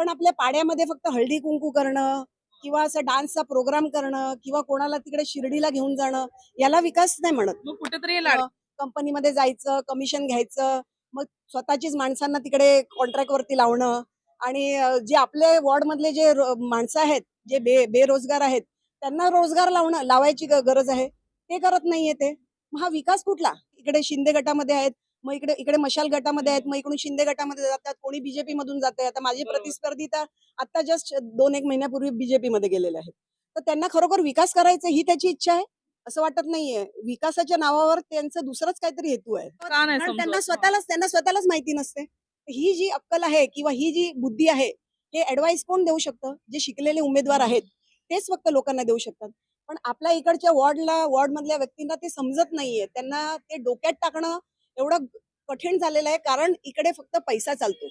आपण आपल्या पाड्यामध्ये फक्त हळदी कुंकू करणं किंवा असं डान्सचा प्रोग्राम करणं किंवा कोणाला तिकडे शिर्डीला घेऊन जाणं याला विकास नाही म्हणत. मग कुठेतरी कंपनीमध्ये जायचं कमिशन घ्यायचं मग स्वतःचीच माणसांना तिकडे कॉन्ट्रॅक्ट वरती लावणं आणि जे आपले वॉर्ड मधले जे माणसं आहेत जे बे बेरोजगार आहेत त्यांना रोजगार लावणं लावायची गरज आहे. ते करत नाहीये ते. मग हा विकास कुठला? इकडे शिंदे गटामध्ये आहेत मग इकडे इकडे मशाल गटामध्ये आहेत मग इकडून शिंदे गटामध्ये जातात कोणी बीजेपी मधून जाते आता माझे. प्रतिस्पर्धी तर आता जस्ट दोन एक महिन्यापूर्वी बीजेपी मध्ये गेलेले आहेत. तर त्यांना खरोखर विकास करायचा ही त्याची इच्छा आहे? असं वाटत नाहीये. विकासाच्या नावावर त्यांचं दुसरंच काहीतरी हेतू आहे. कारण? त्यांना स्वतःलाच त्यांना स्वतःलाच माहिती नसते. ही जी अक्कल आहे किंवा ही जी बुद्धी आहे हे ऍडवाइस कोण देऊ शकतं? जे शिकलेले उमेदवार आहेत तेच फक्त लोकांना देऊ शकतात. पण आपल्या इकडच्या वॉर्डला वॉर्ड मधल्या व्यक्तींना ते समजत नाहीये. त्यांना ते डोक्यात टाकणं एवढं कठीण झालेलं आहे कारण इकडे फक्त पैसा चालतो.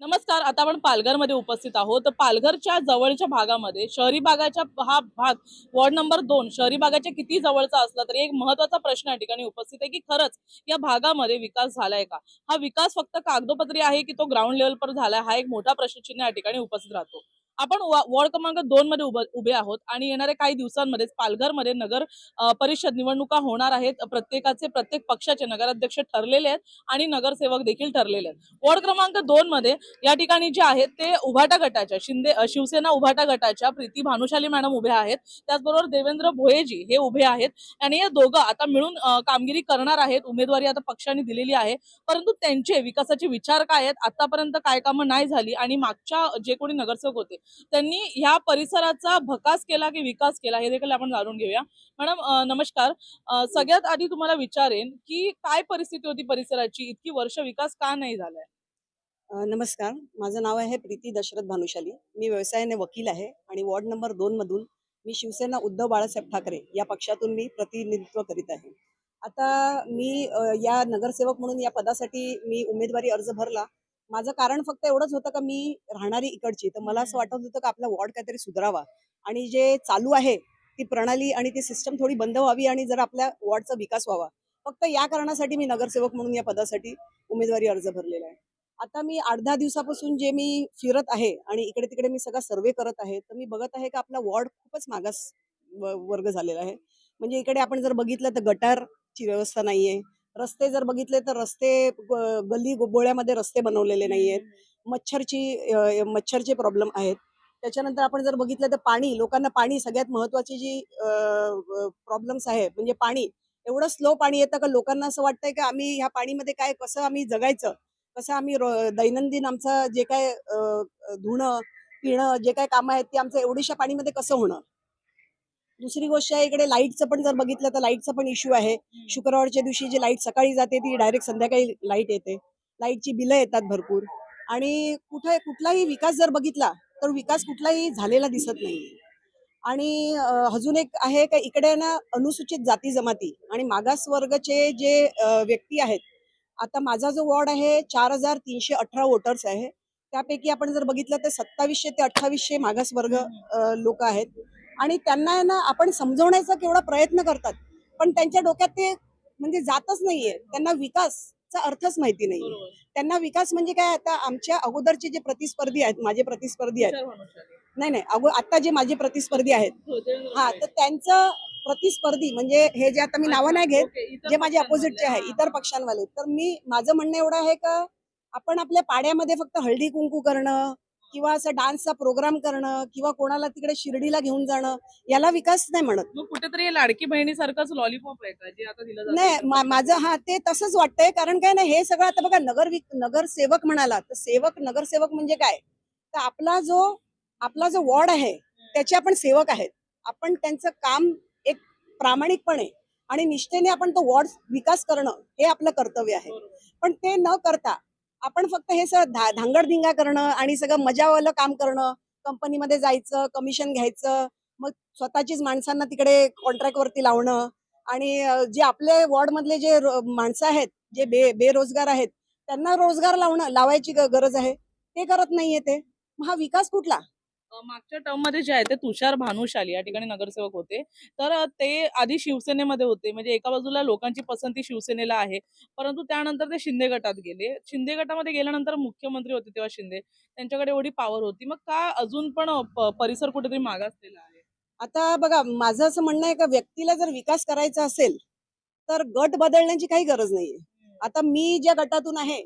नमस्कार आता आपण पालघरमध्ये उपस्थित आहोत. पालघरच्या जवळच्या भागामध्ये शहरी भागाच्या हा भाग वॉर्ड नंबर दोन शहरी भागाच्या किती जवळचा असला तरी एक महत्त्वाचा प्रश्न या ठिकाणी उपस्थित आहे की खरंच या भागामध्ये विकास झालाय का? हा विकास फक्त कागदोपत्री आहे की तो ग्राउंड लेवलवर झालाय? हा एक मोठा प्रश्नचिन्ह या ठिकाणी उपस्थित राहतो. आपण वॉर्ड क्रमांक दोन मध्ये उभे आहोत आणि येणाऱ्या काही दिवसांमध्ये पालघरमध्ये नगर परिषद निवडणुका होणार आहेत. प्रत्येकाचे प्रत्येक पक्षाचे नगराध्यक्ष ठरलेले आहेत आणि नगरसेवक देखील ठरलेले आहेत. वॉर्ड क्रमांक दोन मध्ये या ठिकाणी जे आहेत ते उभाटा गटाच्या शिंदे शिवसेना उभाटा गटाच्या प्रीती भानुशाली मॅडम उभे आहेत. त्याचबरोबर देवेंद्र भोयेजी हे उभे आहेत आणि हे दोघं आता मिळून कामगिरी करणार आहेत. उमेदवारी आता पक्षाने दिलेली आहे. परंतु त्यांचे विकासाचे विचार काय आहेत? आतापर्यंत काय कामं नाही झाली आणि मागच्या जे कोणी नगरसेवक होते त्यांनी ह्या परिसराचा भकास केला की विकास केला हे देखील आपण जाणून घेऊया. मॅडम नमस्कार. सगळ्यात आधी तुम्हाला विचारेन की काय परिस्थिती होती परिसराची? इतकी वर्ष विकास का नाही झालाय? नमस्कार. माझं नाव आहे प्रीती दशरथ भानुशाली. मी व्यवसायाने वकील आहे आणि वॉर्ड नंबर दोन मधून मी शिवसेना उद्धव बाळासाहेब ठाकरे या पक्षातून मी प्रतिनिधित्व करीत आहे. आता मी या नगरसेवक म्हणून या पदासाठी मी उमेदवारी अर्ज भरला. माझं कारण फक्त एवढंच होतं का मी राहणारी इकडची. तर मला असं वाटत होतं का आपला वॉर्ड काहीतरी सुधारावा. आणि जे चालू आहे ती प्रणाली आणि ती सिस्टम थोडी बंद व्हावी आणि जर आपल्या वॉर्डचा विकास व्हावा. फक्त या कारणासाठी मी नगरसेवक म्हणून या पदासाठी उमेदवारी अर्ज भरलेला आहे. आता मी आठ दहा दिवसापासून जे मी फिरत आहे आणि इकडे तिकडे मी सगळा सर्वे करत आहे तर मी बघत आहे का आपला वॉर्ड खूपच मागास वर्ग झालेला आहे. म्हणजे इकडे आपण जर बघितलं तर गटारची व्यवस्था नाहीये. रस्ते जर बघितले तर रस्ते गल्ली गोळ्यामध्ये रस्ते बनवलेले नाहीयेत. मच्छरची अ, मच्छरचे प्रॉब्लेम आहेत. त्याच्यानंतर आपण जर बघितलं तर पाणी लोकांना पाणी सगळ्यात महत्वाची जी प्रॉब्लेम्स आहे म्हणजे पाणी. एवढं स्लो पाणी येतं का लोकांना असं वाटतंय की आम्ही ह्या पाणीमध्ये काय कसं आम्ही जगायचं? कसं आम्ही दैनंदिन आमचं जे काय धुणं पिणं जे काय कामं आहेत ते आमचं एवढीशा पाणीमध्ये कसं होणार दुसरी गोष्ट आहे इकडे लाईटचं पण जर बघितलं तर लाईटचा पण इश्यू आहे. शुक्रवारच्या दिवशी जी लाइट सकाळी जाते ती डायरेक्ट संध्याकाळी लाइट येते. लाईटची बिलं येतात भरपूर. आणि कुठे कुठलाही विकास जर बघितला तर विकास कुठलाही झालेला दिसत नाही. आणि अजून एक आहे का इकडे ना अनुसूचित जाती जमाती आणि मागास वर्गाचे जे व्यक्ती आहेत आता माझा जो वॉर्ड आहे चार हजार तीनशे अठरा वोटर्स आहे. त्यापैकी आपण जर बघितलं तर सत्तावीसशे ते अठ्ठावीसशे मागास वर्ग लोक आहेत. आणि त्यांना ना आपण समजवण्याचा केवढा प्रयत्न करतात. पण त्यांच्या डोक्यात ते म्हणजे जातच नाहीये. त्यांना विकासचा अर्थच माहिती नाहीये. त्यांना विकास म्हणजे काय? आता आमच्या अगोदरचे जे प्रतिस्पर्धी आहेत माझे प्रतिस्पर्धी आहेत. नाही नाही. अगो आता जे माझे प्रतिस्पर्धी आहेत. हो, हा. तर त्यांचं प्रतिस्पर्धी म्हणजे हे जे आता मी नावं नाही घेत जे माझे अपोजिटचे आहे. इतर पक्षांवाले. तर मी माझं म्हणणं एवढं आहे का आपण आपल्या पाड्यामध्ये फक्त हळदी कुंकू करणं किंवा असं डान्सचा प्रोग्राम करणं किंवा कोणाला तिकडे शिर्डीला घेऊन जाणं याला विकास नाही म्हणत. मग कुठेतरी लाडकी बहिणीसारखंच लॉलीपॉप आहे का जे आता दिलं नाही माझं हा ते तसंच वाटतंय. कारण काय ना हे सगळं आता बघा नगर विक- नगरसेवक म्हणाला तर सेवक नगरसेवक म्हणजे काय? तर आपला जो आपला जो वॉर्ड आहे त्याचे आपण सेवक आहेत. आपण त्यांचं काम एक प्रामाणिकपणे आणि निष्ठेने आपण तो वॉर्ड विकास करणं हे आपलं कर्तव्य आहे. पण ते न करता आपण फक्त हे सगळं धा धांगडधिंगा करणं आणि सगळं मजावालं काम करणं कंपनीमध्ये जायचं कमिशन घ्यायचं मग स्वतःचीच माणसांना तिकडे कॉन्ट्रॅक्टवरती लावणं आणि जे आपले वॉर्ड मधले जे माणसं आहेत जे बे बेरोजगार आहेत त्यांना रोजगार लावणं लावायची गरज आहे. ते करत नाहीये ते. मग हा विकास कुठला? मागच्या टर्ममध्ये जे आहे ते तुषार भानुशाली या ठिकाणी नगरसेवक होते. तर ते आधी शिवसेनेमध्ये होते. म्हणजे एका बाजूला लोकांची पसंती शिवसेनेला आहे. परंतु त्यानंतर ते शिंदे गटात गेले. शिंदे गटामध्ये गेल्यानंतर मुख्यमंत्री होते तेव्हा शिंदे. त्यांच्याकडे एवढी पॉवर होती. मग का अजून पण परिसर कुठेतरी मागासलेला आहे? आता बघा माझं असं म्हणणं आहे का व्यक्तीला जर विकास करायचा असेल तर गट बदलण्याची काही गरज नाहीये. आता मी ज्या गटातून आहे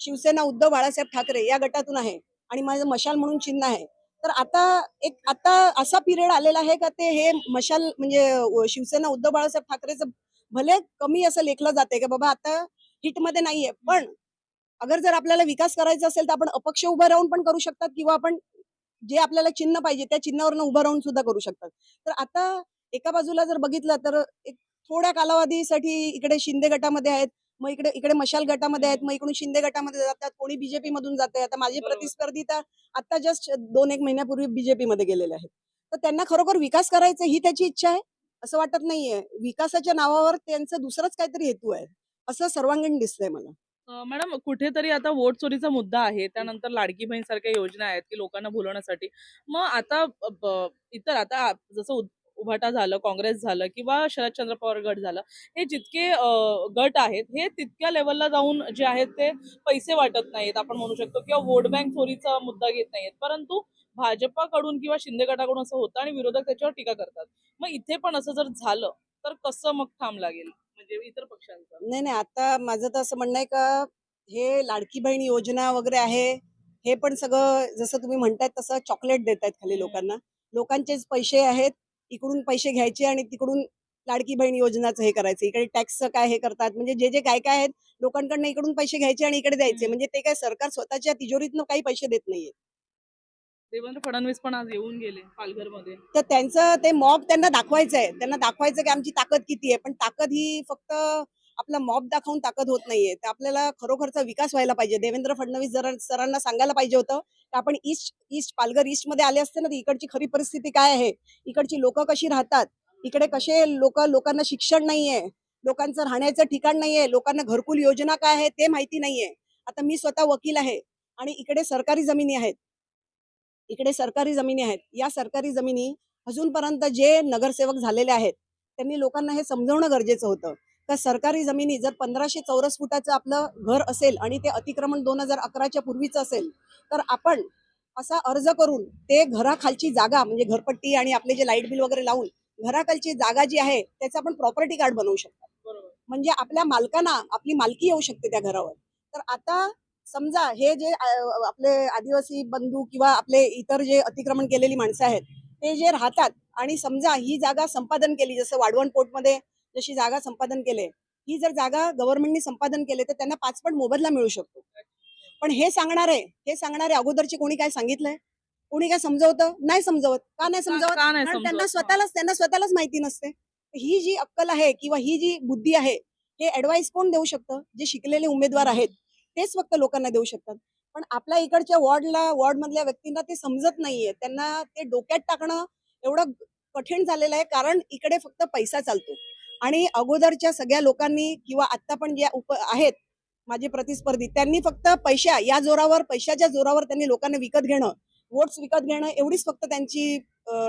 शिवसेना उद्धव बाळासाहेब ठाकरे या गटातून आहे आणि माझं मशाल म्हणून चिन्ह आहे तर आता एक आता असा पिरियड आलेला आहे का ते हे मशाल म्हणजे शिवसेना उद्धव बाळासाहेब ठाकरेचं भले कमी असं लेखलं जाते की बाबा आता हिटमध्ये नाहीये. पण अगर जर आपल्याला विकास करायचा असेल तर आपण अपक्ष उभं राहून पण करू शकतात किंवा आपण जे आपल्याला चिन्ह पाहिजे त्या चिन्हावरनं उभं राहून सुद्धा करू शकतात. तर आता एका बाजूला जर बघितलं तर एक थोड्या कालावधीसाठी इकडे शिंदे गटामध्ये आहेत. मग इकडे इकडे मशाल गटामध्ये आहेत मग इकडून शिंदे गटामध्ये जातात कोणी बीजेपी मधून जाते आता माझे. प्रतिस्पर्धी तर आता जस्ट दोन एक महिन्यापूर्वी बीजेपी मध्ये गेलेले आहेत. तर त्यांना खरोखर विकास करायचा ही त्याची इच्छा आहे? असं वाटत नाहीये. विकासाच्या नावावर त्यांचं दुसरंच काहीतरी हेतू आहे. असं सर्वांगीण दिसतंय मला. मॅडम कुठेतरी आता वोट चोरीचा मुद्दा आहे. त्यानंतर लाडकी बहीण सारख्या योजना आहेत की लोकांना भुलवण्यासाठी. मग आता इतर आता जसं उभाटा झालं काँग्रेस झालं किंवा शरदचंद्र पवार गट झालं हे जितके गट आहेत हे तितक्या लेवलला जाऊन जे आहेत ते पैसे वाटत नाहीत आपण म्हणू शकतो किंवा वोट बँक चोरीचा मुद्दा घेत नाहीत. परंतु भाजपाकडून किंवा शिंदे गटाकडून असं होतं आणि विरोधक त्याच्यावर टीका करतात. मग इथे पण असं जर झालं तर कसं मग थांब लागेल? म्हणजे इतर पक्षांचं? नाही नाही आता माझं तर असं म्हणणं आहे का हे लाडकी बहीण योजना वगैरे आहे हे पण सगळं जसं तुम्ही म्हणतायत तसं चॉकलेट देत आहेत खाली. लोकांना. लोकांचेच पैसे आहेत इकडून पैसे घ्यायचे आणि तिकडून लाडकी बहीण योजनाचं हे करायचं. इकडे टॅक्सचं काय हे करतात? म्हणजे जे जे काय काय आहेत लोकांकडनं इकडून पैसे घ्यायचे आणि इकडे द्यायचे. म्हणजे ते काय सरकार स्वतःच्या तिजोरीतनं काही पैसे देत नाहीये. देवेंद्र फडणवीस पण आज येऊन गेले पालघरमध्ये. तर त्यांचं ते मॉब त्यांना दाखवायचं आहे त्यांना दाखवायचं की आमची ताकद किती आहे. पण ताकद ही फक्त आपला मॉब दाखवून ताकद होत नाहीये. तर आपल्याला खरोखरचा विकास व्हायला पाहिजे. देवेंद्र फडणवीस सरांना सांगायला पाहिजे होतं की आपण ईस्ट ईस्ट पालघर ईस्टमध्ये आले असते ना तर इकडची खरी परिस्थिती काय आहे? इकडची लोक कशी राहतात? इकडे कसे लोक लोकांना शिक्षण नाहीये? लोकांचं राहण्याचं ठिकाण नाहीये? लोकांना घरकुल योजना काय आहे ते माहिती नाहीये? आता मी स्वतः वकील आहे आणि इकडे सरकारी जमिनी आहेत. इकडे सरकारी जमिनी आहेत. या सरकारी जमिनी अजूनपर्यंत जे नगरसेवक झालेले आहेत त्यांनी लोकांना हे समजवणं गरजेचं होतं. का सरकारी जमिनी जर पंधराशे चौरस फुटाचं आपलं घर असेल आणि ते अतिक्रमण दोन हजार अकराच्या पूर्वीचं असेल तर आपण असा अर्ज करून ते घराखालची जागा म्हणजे घरपट्टी आणि आपले जे लाइट बिल वगैरे लावून घराखालची जागा जी आहे त्याचं आपण प्रॉपर्टी कार्ड बनवू शकतो. म्हणजे आपल्या मालकांना आपली मालकी येऊ शकते त्या घरावर. तर आता समजा हे जे आपले आदिवासी बंधू किंवा आपले इतर जे अतिक्रमण केलेली माणसं आहेत ते जे राहतात आणि समजा ही जागा संपादन केली जसं वाढवण पोर्टमध्ये जशी जागा संपादन केले ही जर जागा गव्हर्नमेंटने संपादन केले तर त्यांना पाचपट मोबदला मिळू शकतो. पण हे सांगणारे हे सांगणारे अगोदरचे कोणी काय सांगितलंय कोणी काय समजवतं? नाही समजवत. का नाही समजवत? कारण त्यांना? स्वतःलाच त्यांना स्वतःलाच माहिती नसते. ही जी अक्कल आहे किंवा ही जी बुद्धी आहे हे ऍडवाइस कोण देऊ शकतं? जे शिकलेले उमेदवार आहेत तेच फक्त लोकांना देऊ शकतात. पण आपल्या इकडच्या वॉर्डला वॉर्ड मधल्या व्यक्तींना ते समजत नाहीये. त्यांना ते डोक्यात टाकणं एवढं कठीण झालेलं आहे कारण इकडे फक्त पैसा चालतो. आणि अगोदरच्या सगळ्या लोकांनी किंवा आता पण जे उप आहेत माझे प्रतिस्पर्धी त्यांनी फक्त पैशा या जोरावर पैशाच्या जोरावर त्यांनी लोकांना विकत घेणं वोट्स विकत घेणं एवढीच फक्त त्यांची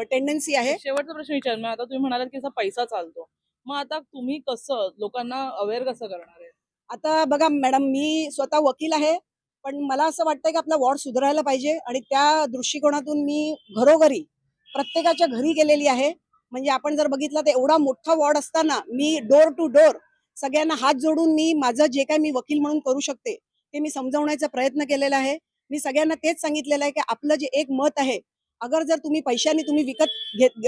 टेंडन्सी आहे. शेवटचा प्रश्न विचार मग आता तुम्ही म्हणालात की पैसा चालतो. मग आता तुम्ही कसं लोकांना अवेअर कसं करणार आहे? आता बघा मॅडम मी स्वतः वकील आहे पण मला असं वाटतंय की आपला वॉर्ड सुधारायला पाहिजे आणि त्या दृष्टिकोनातून मी घरोघरी प्रत्येकाच्या घरी गेलेली आहे. म्हणजे आपण जर बघितलं तर एवढा मोठा वॉर्ड असताना मी डोर टू डोर सगळ्यांना हात जोडून मी माझं जे काय मी वकील म्हणून करू शकते ते मी समजवण्याचा प्रयत्न केलेला आहे मी सगळ्यांना तेच सांगितलेलं आहे की आपलं जे एक मत आहे अगर जर तुम्ही पैशाने तुम्ही विकत घेत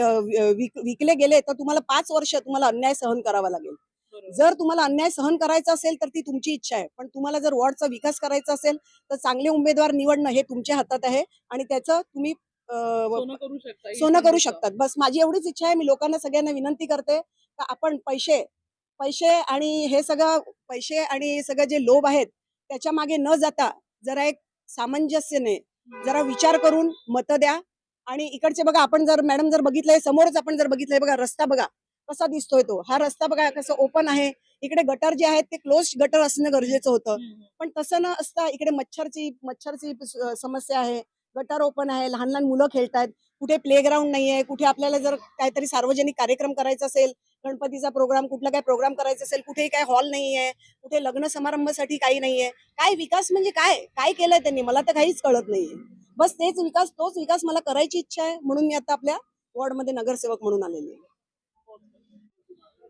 विकले गेले तर तुम्हाला पाच वर्ष तुम्हाला अन्याय सहन करावा लागेल. जर तुम्हाला अन्याय सहन करायचा असेल तर ती तुमची इच्छा आहे पण तुम्हाला जर वॉर्डचा विकास करायचा असेल तर चांगले उमेदवार निवडणं हे तुमच्या हातात आहे आणि त्याचं तुम्ही सोनं करू शकतात. बस माझी एवढीच इच्छा आहे मी लोकांना सगळ्यांना विनंती करते का आपण पैसे पैसे आणि हे सगळं पैसे आणि सगळं जे लोभ आहेत त्याच्यामागे न जाता जरा एक सामंजस्यने जरा विचार करून मतं द्या. आणि इकडचे बघा आपण जर मॅडम जर बघितलंय समोरच आपण जर बघितलंय बघा रस्ता बघा कसा दिसतोय तो. हा रस्ता बघा कसं ओपन आहे. इकडे गटर जे आहेत ते क्लोज गटर असणं गरजेचं होतं. पण तसं न असता इकडे मच्छरची मच्छरची समस्या आहे. गटार ओपन आहे लहान लहान मुलं खेळतायत कुठे प्लेग्राऊंड नाही आहे कुठे आपल्याला जर काहीतरी सार्वजनिक कार्यक्रम करायचा असेल गणपतीचा प्रोग्राम कुठला काय प्रोग्राम करायचा असेल कुठेही काय हॉल नाही आहे कुठे लग्न समारंभासाठी काही नाही आहे काय विकास म्हणजे काय? काय केलंय त्यांनी? मला तर काहीच कळत नाहीये. बस तेच विकास तोच विकास मला करायची इच्छा आहे म्हणून मी आता आपल्या वॉर्डमध्ये नगरसेवक म्हणून आलेली आहे.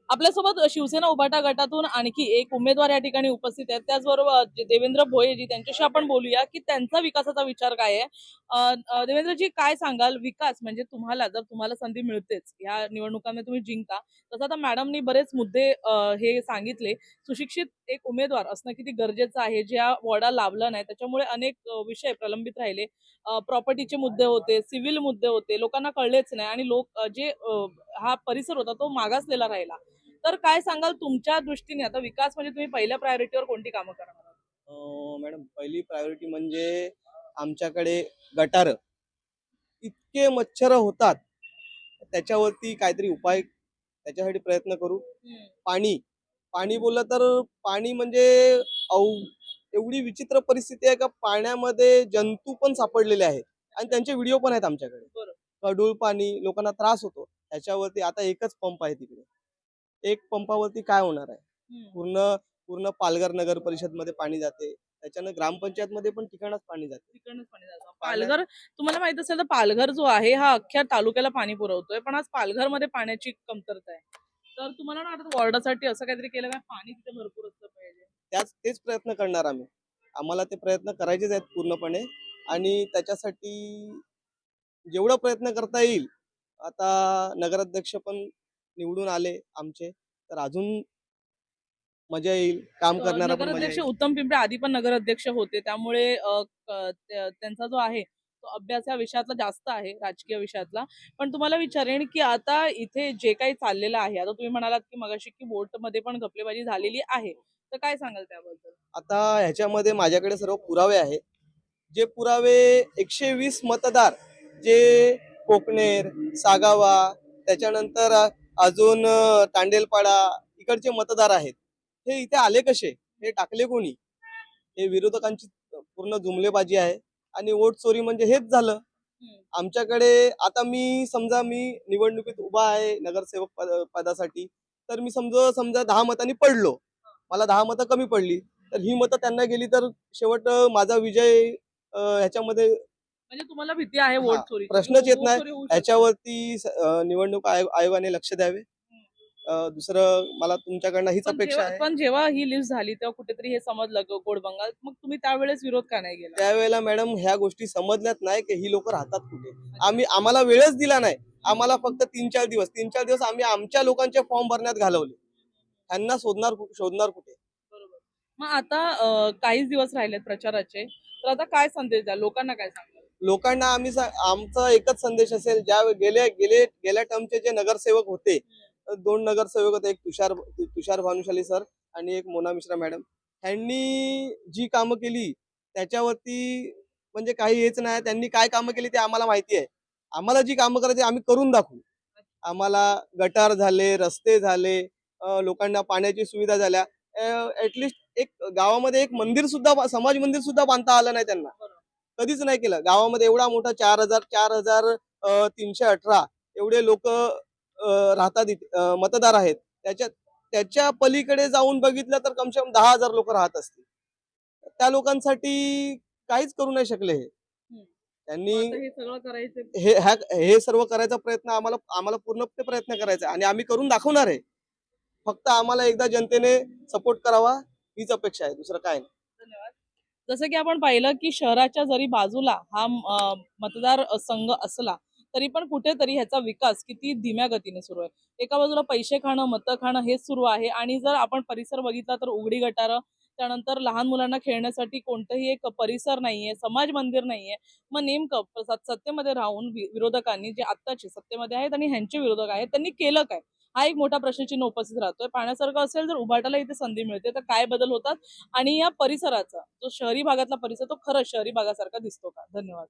आपल्यासोबत शिवसेना उभाटा गटातून आणखी एक उमेदवार या ठिकाणी उपस्थित आहेत. त्याचबरोबर देवेंद्र भोयेजी त्यांच्याशी आपण बोलूया की त्यांचा विकासाचा विचार काय आहे? देवेंद्रजी काय सांगाल? विकास म्हणजे तुम्हाला जर तुम्हाला संधी मिळतेच या निवडणुकांमध्ये तुम्ही जिंकता तसं आता मॅडमनी बरेच मुद्दे हे सांगितले. सुशिक्षित एक उमेदवार असणं किती गरजेचं आहे? ज्या वॉर्डा लाभला नाही त्याच्यामुळे अनेक विषय प्रलंबित राहिले. प्रॉपर्टीचे मुद्दे होते सिव्हिल मुद्दे होते लोकांना कळलेच नाही आणि लोक जे हा परिसर होता तो मागासलेला राहिला. तर काय सांगाल तुमच्या दृष्टीने? आता विकास म्हणजे तुम्ही पहिल्या प्रायोरिटीवर कोणती कामं करणार आहात? अं, मॅडम पहिली प्रायोरिटी म्हणजे आमच्याकडे गटार. इतके मच्छर होतात. त्याच्यावरती काहीतरी उपाय त्याच्यासाठी प्रयत्न करू. पाणी. पाणी बोललं तर पाणी म्हणजे अव एवढी विचित्र परिस्थिती आहे का पाण्यामध्ये जंतू पण सापडलेले आहेत. आणि त्यांचे व्हिडिओ पण आहेत आमच्याकडे. कडूळ पाणी लोकांना त्रास होतो. त्याच्यावरती आता एकच पंप आहे तिकडे. एक पंपावरती काय होणार आहे. पूर्ण पूर्ण पालघर नगर परिषदमध्ये पाणी जाते. त्याच्यानं ग्रामपंचायत मध्ये पण ठिकाणच पाणी जाते. पालघर तुम्हाला माहीत असेल तर पालघर जो आहे हा अख्ख्या तालुक्याला पाणी पुरवतोय. पण आज पालघरमध्ये पाण्याची कमतरता आहे. तर तुम्हाला ना वाटत वॉर्डासाठी असं काहीतरी केलं काय पाणी तिथे भरपूर असलं पाहिजे. त्याच तेच प्रयत्न करणार आम्ही. आम्हाला ते प्रयत्न करायचेच आहेत पूर्णपणे. आणि त्याच्यासाठी जेवढं प्रयत्न करता येईल आता नगराध्यक्ष पण निवडून आले आमचे. तर अजून मजा येईल. काम करणारा नगराध्यक्ष उत्तम पिंपळे आधी पण नगराध्यक्ष होते. त्यामुळे त्यांचा जो आहे तो अभ्यास या विषयातला जास्त आहे राजकीय विषयातला. पण तुम्हाला विचारेन की आता इथे जे काही चाललेलं आहे आता तुम्ही म्हणालात की मगाशी की बोटमध्ये पण घपलेबाजी झालेली आहे. तर काय सांगाल त्याबद्दल? आता ह्याच्यामध्ये माझ्याकडे सर्व पुरावे आहेत. जे पुरावे एकशे वीस मतदार जे कोकणेर सागावा त्याच्यानंतर अजून तांडेलपाडा इकडचे मतदार आहेत. हे इथे आले कसे? हे टाकले कोणी? हे विरोधकांची पूर्ण जुमलेबाजी आहे. आणि वोट चोरी म्हणजे हेच झालं. आमच्याकडे आता मी समजा मी निवडणुकीत उभा आहे नगरसेवक पद- पदासाठी तर मी समजा समजा दहा मतांनी पडलो. मला दहा मतं कमी पडली. तर ही मतं त्यांना गेली तर शेवट माझा विजय ह्याच्यामध्ये म्हणजे तुम्हाला भीती आहे वोट चोरी प्रश्नच येत नाही. अं, निवडणूक आयोग आयोगाने लक्ष द्यावे. दुसरं मला तुमच्याकडनं हीच अपेक्षा आहे. पण जेव्हा ही लिस्ट झाली तेव्हा कुठेतरी हे समजलं ग- गोड बंगाल. मग तुम्ही त्यावेळेस विरोध का नाही केला? त्यावेळेला मॅडम ह्या गोष्टी समजल्यात नाही की ही लोक राहतात कुठे. आम्ही आम्हाला वेळच दिला नाही. आम्हाला फक्त तीन चार दिवस. तीन चार दिवस आम्ही आमच्या लोकांचे फॉर्म भरण्यात घालवले. त्यांना शोधणार शोधणार कुठे? बरोबर. मग आता काहीच दिवस राहिलेत प्रचाराचे. तर आता काय संदेश द्या लोकांना काय सांगाल? लोकांना आम्ही आमचा एकच संदेश असेल ज्या गेल्या गेले गेल्या टर्मचे जे नगरसेवक होते दोन नगरसेवक होते एक तुषार तुषार भानुशाली सर आणि एक मोना मिश्रा मॅडम त्यांनी जी कामं केली त्याच्यावरती म्हणजे काही हेच नाही त्यांनी काय कामं केली ते आम्हाला माहिती आहे. आम्हाला जी कामं करायची आम्ही करून दाखवू. आम्हाला गटार झाले रस्ते झाले लोकांना पाण्याची सुविधा झाल्या. ऍटलिस्ट एक गावामध्ये एक मंदिर सुद्धा समाज मंदिर सुद्धा बांधता आलं नाही त्यांना. कधीच नाही केलं. गावामध्ये एवढा मोठा चार हजार चार हजार तीनशे अठरा एवढे लोक राहतात मतदार आहेत. त्याच्या त्याच्या पलीकडे जाऊन बघितलं तर कमसे कम दहा हजार लोक राहत असतील. त्या लोकांसाठी काहीच करू नाही शकले हे. त्यांनी हे सगळं करायचं. हे ह्या- हे सर्व करायचा प्रयत्न आम्हाला आम्हाला पूर्णपणे प्रयत्न करायचा आणि आम्ही करून दाखवणार आहे. फक्त आम्हाला एकदा जनतेने सपोर्ट करावा हीच अपेक्षा आहे. दुसरं काय नाही. जसं की आपण पाहिलं की शहराच्या जरी बाजूला हा मतदार संघ असला तरी पण कुठेतरी ह्याचा विकास किती धीम्या गतीने सुरू आहे. एका बाजूला पैसे खाणं मतं खाणं हेच सुरू आहे आणि जर आपण परिसर बघितला तर उघडी गटारं त्यानंतर लहान मुलांना खेळण्यासाठी कोणतंही एक परिसर नाहीये समाज मंदिर नाहीये मग नेमकं सत्तेमध्ये राहून विरोधकांनी जे आत्ताचे सत्तेमध्ये आहेत आणि ह्यांचे विरोधक आहेत त्यांनी केलं काय? हा एक मोठा प्रश्नचिन्ह उपस्थित राहतोय. पाण्यासारखं असेल जर उभाटाला इथे संधी मिळते. तर काय बदल होतात? आणि या परिसराचा जो शहरी भागातला परिसर तो खरंच शहरी भागासारखा दिसतो का? धन्यवाद.